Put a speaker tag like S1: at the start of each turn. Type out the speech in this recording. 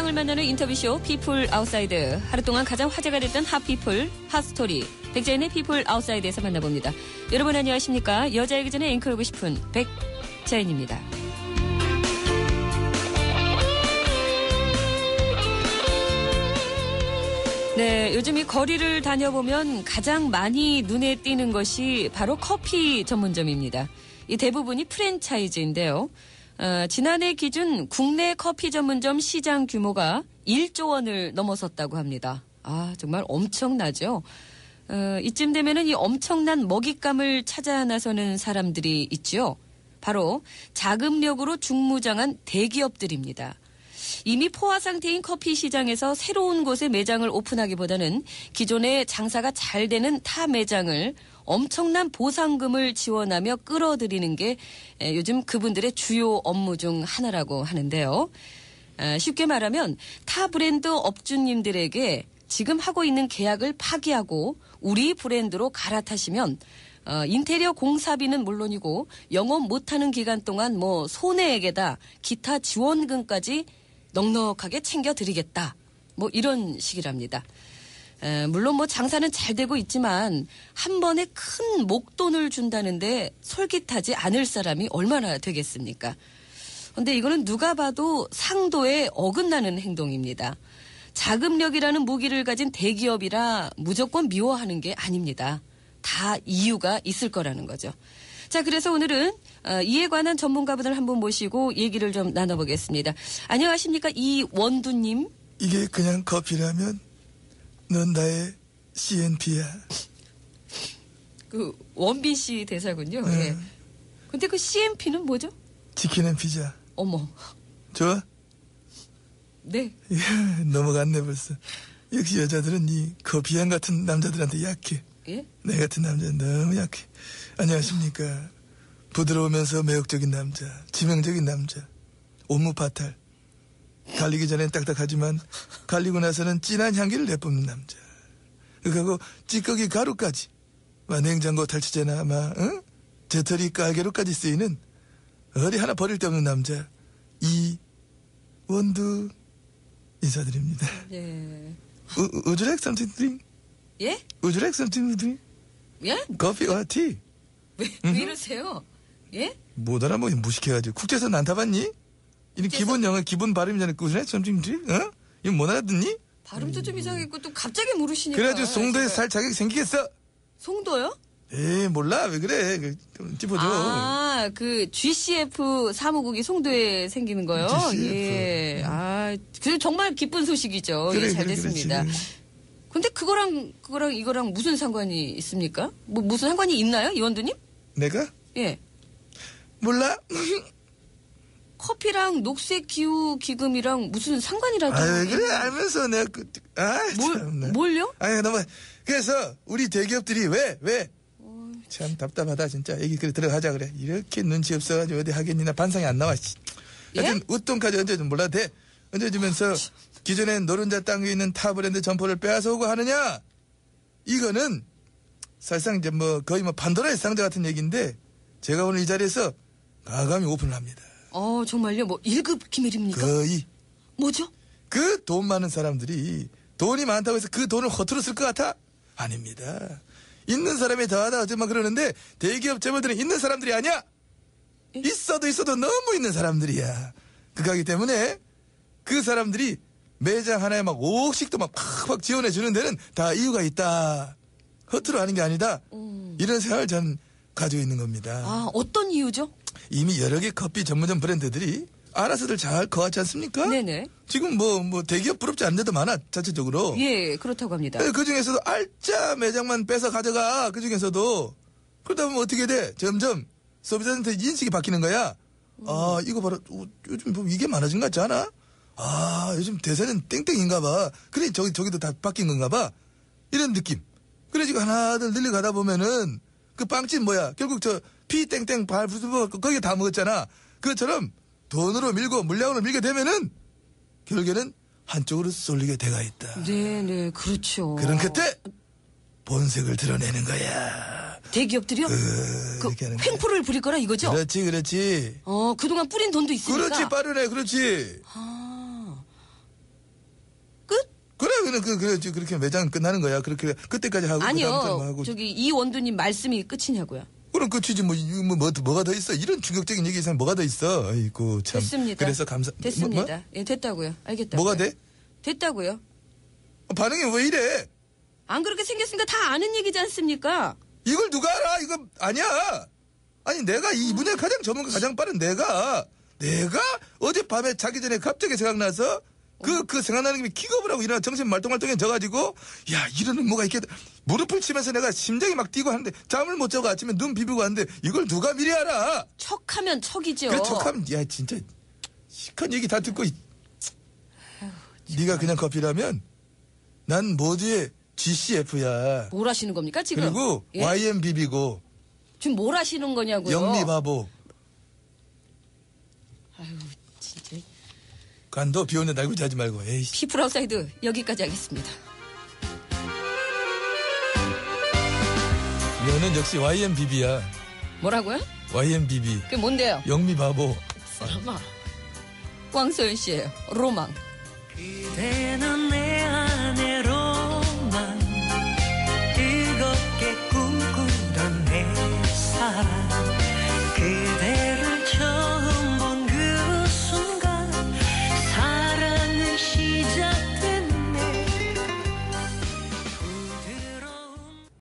S1: 사람을 만나는 인터뷰쇼 피플 아웃사이드. 하루 동안 가장 화제가 됐던 핫피플, 핫스토리. 백자인의 피플 아웃사이드에서 만나봅니다. 여러분 안녕하십니까? 여자이기 전에 앵커이고 싶은 백자인입니다. 네, 요즘 이 거리를 다녀보면 가장 많이 눈에 띄는 것이 바로 커피 전문점입니다. 이 대부분이 프랜차이즈인데요. 어, 지난해 기준 국내 커피 전문점 시장 규모가 1조 원을 넘어섰다고 합니다. 아, 정말 엄청나죠? 어, 이쯤 되면은 이 엄청난 먹잇감을 찾아 나서는 사람들이 있죠. 바로 자금력으로 중무장한 대기업들입니다. 이미 포화 상태인 커피 시장에서 새로운 곳에 매장을 오픈하기보다는 기존의 장사가 잘 되는 타 매장을 엄청난 보상금을 지원하며 끌어들이는 게 요즘 그분들의 주요 업무 중 하나라고 하는데요. 아, 쉽게 말하면 타 브랜드 업주님들에게 지금 하고 있는 계약을 파기하고 우리 브랜드로 갈아타시면 어, 인테리어 공사비는 물론이고 영업 못하는 기간 동안 뭐 손해액에다 기타 지원금까지 넉넉하게 챙겨드리겠다. 뭐 이런 식이랍니다. 에, 물론 뭐 장사는 잘 되고 있지만 한 번에 큰 목돈을 준다는데 솔깃하지 않을 사람이 얼마나 되겠습니까? 근데 이거는 누가 봐도 상도에 어긋나는 행동입니다. 자금력이라는 무기를 가진 대기업이라 무조건 미워하는 게 아닙니다. 다 이유가 있을 거라는 거죠. 자, 그래서 오늘은 어, 이에 관한 전문가분을 한 분 모시고 얘기를 좀 나눠보겠습니다. 안녕하십니까 이원두님.
S2: 이게 그냥 커피라면 넌 나의 CNP야.
S1: 그 원빈 씨 대사군요.
S2: 네.
S1: 예. 근데 그 CMP는 뭐죠?
S2: 치킨은 피자.
S1: 어머.
S2: 좋아?
S1: 네.
S2: 넘어갔네 벌써. 역시 여자들은 이 커피향 같은 남자들한테 약해.
S1: 예?
S2: 내 같은 남자는 너무 약해. 안녕하십니까. 부드러우면서 매력적인 남자, 치명적인 남자, 옴무파탈. 갈리기 전엔 딱딱하지만 갈리고 나서는 진한 향기를 내뿜는 남자. 그하고 찌꺼기 가루까지. 막 냉장고 탈취제나 막 응? 재털이 깔개로까지 쓰이는 어디 하나 버릴 데 없는 남자. 이 원두 인사드립니다.
S1: 예.
S2: 우, would you like something?
S1: 예?
S2: Would you like something to drink?
S1: 예?
S2: Coffee or tea?
S1: 왜, 왜 이러세요? 예?
S2: 못 알아보니 무식해가지고 국제선 안 타봤니? 이런? 기본 영어 기본 발음이잖아. Would you like something to drink? 어? 이거 못 알아듣니?
S1: 발음도 좀 이상했고 또 갑자기 물으시니까.
S2: 그래가지고 송도에 살 자격이 생기겠어?
S1: 송도요?
S2: 에이 몰라 왜 그래? 그, 좀 짚어줘.
S1: 아, 그 GCF 사무국이 송도에 생기는 거요?
S2: GCF.
S1: 예. 아, 그 정말 기쁜 소식이죠.
S2: 그래,
S1: 예, 잘
S2: 그래,
S1: 됐습니다.
S2: 그렇지.
S1: 근데 그거랑 그거랑 이거랑 무슨 상관이 있습니까? 뭐 무슨 상관이 있나요, 이원두님?
S2: 내가
S1: 예.
S2: 몰라.
S1: 커피랑 녹색 기후 기금이랑 무슨 상관이라도
S2: 아왜 그래 알면서 내가 그, 아
S1: 뭘
S2: 참나.
S1: 뭘요?
S2: 아니 너무 그래서 우리 대기업들이 왜 왜? 참 답답하다 진짜 여기 그래 들어가자 그래 이렇게 눈치 없어가지고 어디 하겠니나 반상이 안 나와 씨.
S1: 예?
S2: 하여튼 웃돈까지 얹어좀 몰라도 돼 얹어주면서 기존에 노른자 땅에 있는 타 브랜드 점포를 빼앗아 오고 하느냐 이거는 사실상 이제 뭐 거의 뭐 판도라의 상자 같은 얘기인데 제가 오늘 이 자리에서 가감히 오픈을 합니다
S1: 어 정말요? 뭐 1급 기밀입니까?
S2: 거의
S1: 뭐죠?
S2: 그 돈 많은 사람들이 돈이 많다고 해서 그 돈을 허투루 쓸 것 같아? 아닙니다. 있는 사람이 더하다 어쩌면 그러는데 대기업 재벌들은 있는 사람들이 아니야. 있어도 있어도 너무 있는 사람들이야. 그거기 때문에 그 사람들이 매장 하나에 막 5억씩도 막 팍팍 지원해 주는 데는 다 이유가 있다. 허투루 하는 게 아니다. 이런 생각을 전 가지고 있는 겁니다.
S1: 아 어떤 이유죠?
S2: 이미 여러 개 커피 전문점 브랜드들이 알아서들 잘 커왔지 않습니까?
S1: 네네.
S2: 지금 뭐, 뭐, 대기업 부럽지 않은 데도 많아, 자체적으로.
S1: 예 그렇다고 합니다.
S2: 그 중에서도 알짜 매장만 뺏어 가져가, 그 중에서도. 그러다 보면 어떻게 돼? 점점 소비자한테 인식이 바뀌는 거야. 아, 이거 봐라. 어, 요즘 뭐 이게 많아진 것 같지 않아? 아, 요즘 대세는 땡땡인가 봐. 그래, 저기, 저기도 다 바뀐 건가 봐. 이런 느낌. 그래, 지금 하나들 늘려가다 보면은 그 빵집 뭐야. 결국 저 피 땡땡 발 무슨 뭐 거기 다 먹었잖아. 그것처럼 돈으로 밀고 물량으로 밀게 되면은 결국에는 한쪽으로 쏠리게 돼가 있다.
S1: 네 네 그렇죠.
S2: 그런 그때 본색을 드러내는 거야.
S1: 대기업들이요?
S2: 그,
S1: 그. 횡포를 부릴 거라 이거죠?
S2: 그렇지, 그렇지.
S1: 어 그동안 뿌린 돈도 있으니까.
S2: 그렇지, 빠르네, 그렇지.
S1: 아,
S2: 그는 그, 그, 저, 그렇게 매장 끝나는 거야. 그렇게, 그때까지 하고. 그다음부터는 뭐
S1: 아니요.
S2: 하고.
S1: 저기 이 원두님 말씀이 끝이냐고요.
S2: 그럼 끝이지, 뭐, 뭐, 뭐, 뭐가 더 있어? 이런 충격적인 얘기 이상 뭐가 더 있어? 아이고, 참.
S1: 됐습니다.
S2: 그래서 감사.
S1: 됐습니다.
S2: 뭐, 뭐?
S1: 예, 됐다고요. 알겠다.
S2: 뭐가 돼?
S1: 됐다고요.
S2: 어, 반응이 왜 이래?
S1: 안 그렇게 생겼으니까 다 아는 얘기지 않습니까?
S2: 이걸 누가 알아? 이거 아니야. 아니 내가 이 분야 가장 전문가 가장 빠른 내가 내가 어젯밤에 자기 전에 갑자기 생각나서 그 그 생각나는 게 기겁을 하고 일어나 정신 말똥말똥해 져가지고 야 이러는 뭐가 있겠다 무릎을 치면서 내가 심장이 막 뛰고 하는데 잠을 못 자고 아침에 눈 비비고 하는데 이걸 누가 미리 알아?
S1: 척하면 척이죠.
S2: 그래 척하면 야 진짜 시큰 얘기 다 듣고 이- 네가 그냥 커피라면 난 모두의 GCF야.
S1: 뭘 하시는 겁니까 지금?
S2: 그리고
S1: 예?
S2: YMBB고
S1: 지금 뭘 하시는 거냐고요?
S2: 영미바보
S1: 아유 진짜
S2: 간도 비 오는 날고 자지 말고 에이씨
S1: 피플 아웃사이드 여기까지 하겠습니다.
S2: 너는 역시 YMBB야
S1: 뭐라고요?
S2: YMBB
S1: 그게 뭔데요?
S2: 영미 바보
S1: 사람아. 왕소연 씨의 로망.